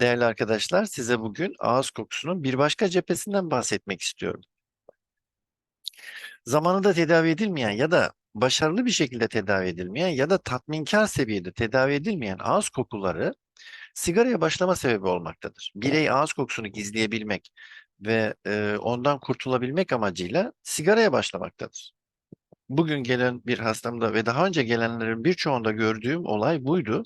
Değerli arkadaşlar, size bugün ağız kokusunun bir başka cephesinden bahsetmek istiyorum. Zamanında tedavi edilmeyen ya da başarılı bir şekilde tedavi edilmeyen ya da tatminkar seviyede tedavi edilmeyen ağız kokuları sigaraya başlama sebebi olmaktadır. Birey ağız kokusunu gizleyebilmek ve e, ondan kurtulabilmek amacıyla sigaraya başlamaktadır. Bugün gelen bir hastamda ve daha önce gelenlerin birçoğunda gördüğüm olay buydu.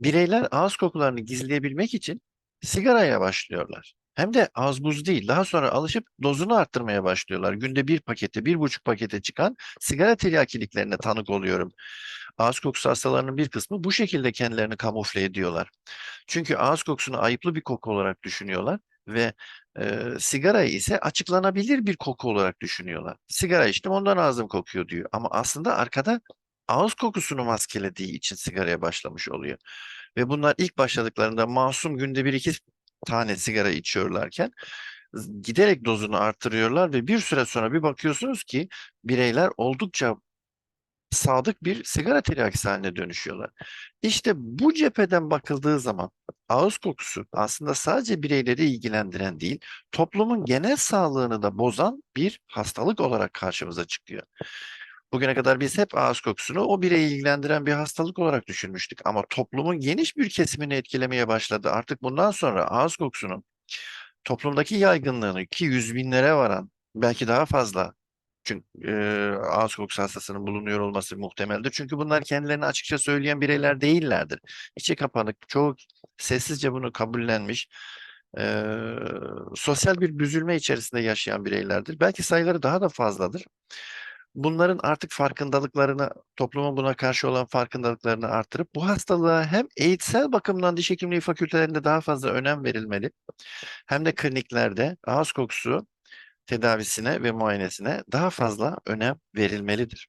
Bireyler ağız kokularını gizleyebilmek için sigaraya başlıyorlar. Hem de az buz değil. Daha sonra alışıp dozunu arttırmaya başlıyorlar. Günde bir pakete, bir buçuk pakete çıkan sigara tiryakiliklerine tanık oluyorum. Ağız kokusu hastalarının bir kısmı bu şekilde kendilerini kamufle ediyorlar. Çünkü ağız kokusunu ayıplı bir koku olarak düşünüyorlar ve e, sigarayı ise açıklanabilir bir koku olarak düşünüyorlar. Sigara içtim ondan ağzım kokuyor diyor. Ama aslında arkada ağız kokusunu maskelediği için sigaraya başlamış oluyor. Ve bunlar ilk başladıklarında masum günde bir iki tane sigara içiyorlarken giderek dozunu artırıyorlar ve bir süre sonra bir bakıyorsunuz ki bireyler oldukça sadık bir sigara tiryakisi haline dönüşüyorlar. İşte bu cepheden bakıldığı zaman ağız kokusu aslında sadece bireyleri ilgilendiren değil, toplumun genel sağlığını da bozan bir hastalık olarak karşımıza çıkıyor. Bugüne kadar biz hep ağız kokusunu o bireyi ilgilendiren bir hastalık olarak düşünmüştük. Ama toplumun geniş bir kesimini etkilemeye başladı. Artık bundan sonra ağız kokusunun toplumdaki yaygınlığını ki yüz binlere varan belki daha fazla çünkü e, kokusu hastasının bulunuyor olması muhtemeldir. Çünkü bunlar kendilerini açıkça söyleyen bireyler değillerdir. İçe kapanık, çoğu sessizce bunu kabullenmiş, e, sosyal bir büzülme içerisinde yaşayan bireylerdir. Belki sayıları daha da fazladır. Bunların artık farkındalıklarını, toplumun buna karşı olan farkındalıklarını artırıp bu hastalığa hem eğitsel bakımdan diş hekimliği fakültelerinde daha fazla önem verilmeli, hem de kliniklerde ağız kokusu tedavisine ve muayenesine daha fazla önem verilmelidir.